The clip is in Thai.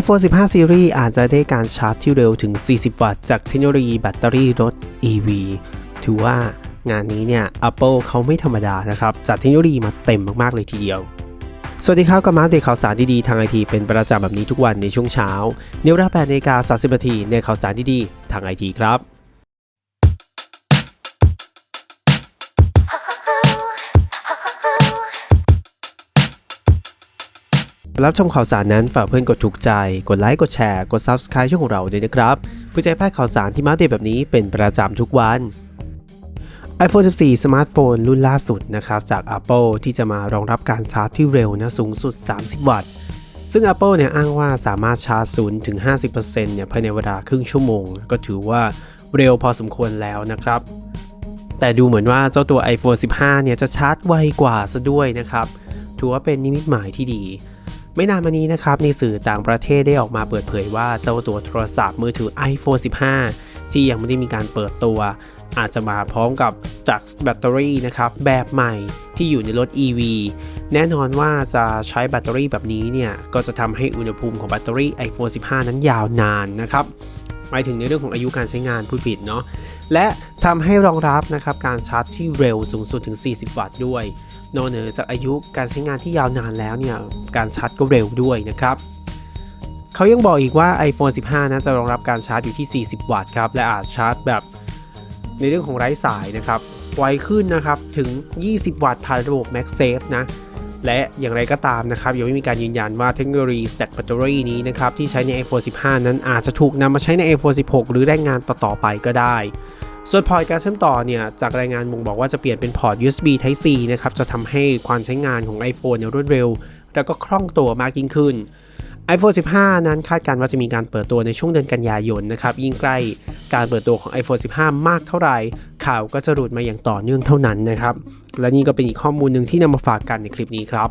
iPhone 15 Series อาจจะได้การชาร์จที่เร็วถึง 40 วัตต์จากเทคโนโลยีแบตเตอรี่รถ EV ถือว่างานนี้เนี่ย Apple เขาไม่ธรรมดานะครับ จัดเทคโนโลยีมาเต็มมาก ๆ เลยทีเดียว สวัสดีครับกับมาเดตข่าวสารดี ๆ ทางไอทีเป็นประจำแบบนี้ทุกวันในช่วงเช้า เนวรา8นาฬิกาสามสิบนาทีในข่าวสารดี ๆ ทางไอทีครับ รับชมข่าวสารนั้นฝากเพื่อนกดถูกใจ กดไลค์ กดแชร์ กด Subscribe ช่องของเราด้วยนะครับเพื่อจะให้พลาดข่าวสารที่มาอัปเดตแบบนี้เป็นประจำทุกวัน iPhone 14 สมาร์ทโฟนรุ่นล่าสุดนะครับจาก Apple ที่จะมารองรับการชาร์จที่เร็วนะสูงสุด 30 วัตต์ ซึ่ง Apple เนี่ยอ้างว่าสามารถชาร์จ0ถึง 50%เนี่ยภายในเวลาครึ่งชั่วโมง ก็ถือว่าเร็วพอสมควรแล้วนะครับ แต่ดูเหมือนว่าเจ้าตัว iPhone 15 เนี่ยจะชาร์จไวกว่าซะด้วยนะครับ ถือว่าเป็นนิมิตหมายที่ดี ไม่นานมานี้นะครับในสื่อต่างประเทศได้ออกมาเปิดเผยว่าเจ้าตัวโทรศัพท์มือถือ iPhone 15 ที่ยังไม่ได้มีการเปิดตัว อาจจะมาพร้อมกับจากแบตเตอรี่นะครับแบบใหม่ที่อยู่ในรถ EV แน่นอนว่าจะใช้แบตเตอรี่แบบนี้เนี่ย ก็จะทำให้อุณหภูมิของแบตเตอรี่ iPhone 15 นั้นยาวนานนะครับหมายถึงในเรื่องของอายุการใช้งานผู้ผิดเนาะ และทำให้รองรับนะครับการชาร์จที่เร็วสูงสุดถึง 40 วัตต์ด้วยนอกเหนือจากอายุการใช้งานที่ยาวนานแล้วเนี่ยการชาร์จก็เร็วด้วยนะครับเขายังบอกอีกว่า iPhone 15 นะจะรองรับการชาร์จอยู่ที่ 40 วัตต์ครับและอาจชาร์จแบบในเรื่องของไร้สายนะครับไวขึ้นนะครับถึง 20 วัตต์ผ่านระบบ MagSafe นะและอย่างไรก็ตามนะครับยังไม่มีการยืนยันว่าเทคโนโลยี Stack Battery นี้นะครับที่ใช้ใน iPhone 15 นั้นอาจจะถูกนำมาใช้ใน iPhone 16 หรือได้งานต่อ ๆ ไปก็ได้ ส่วนพอร์ตการเชื่อมต่อเนี่ยจากรายงานบ่งบอกว่าจะเปลี่ยนเป็นพอร์ต USB Type C นะครับจะทำให้ความใช้งานของ iPhone เนี่ยรวดเร็ว แล้วก็คล่องตัวมากยิ่งขึ้น iPhone 15 นั้นคาดการณ์ว่าจะมีการเปิดตัวในช่วงเดือนกันยายนนะครับยิ่งใกล้การเปิดตัวของ iPhone 15 มากเท่าไหร่ข่าวก็จะหลุดมาอย่างต่อเนื่องเท่านั้นนะครับและนี่ก็เป็นอีกข้อมูลหนึ่งที่นำมาฝากกันในคลิปนี้ครับ